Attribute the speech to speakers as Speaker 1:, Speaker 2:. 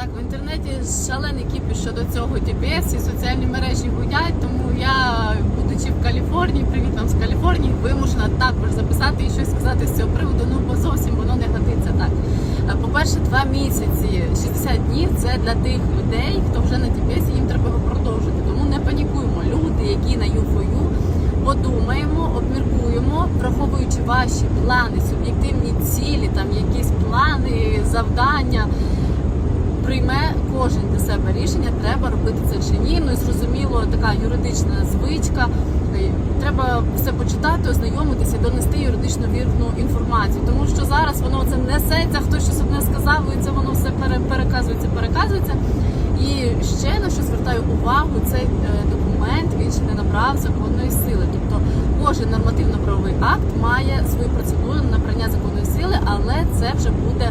Speaker 1: Так, в інтернеті шалений кіпіш щодо цього TPS і соціальні мережі гудять, тому я, будучи в Каліфорнії, привіт вам з Каліфорнії, вимушена також записати і щось сказати з цього приводу, ну бо зовсім воно не годиться так. Е, По-перше, два місяці, 60 днів це для тих людей, хто вже на TPS, їм треба його продовжити. Тому не панікуємо. Люди, які на юфою, подумаємо, обміркуємо, враховуючи ваші плани, суб'єктивні цілі, там якісь плани, завдання прийме кожен для себе рішення, треба робити це чи ні. Ну і зрозуміло, така юридична звичка. Е, Треба все почитати, ознайомитися, донести юридично вірну інформацію. Тому що зараз воно це несеться, хтось щось одне сказав, і це воно все пере- переказується, переказується. І ще на що звертаю увагу, цей е, документ він ще не набрав законної сили. Тобто кожен нормативно-правовий акт має свою процедуру набрання законної сили, але це вже буде.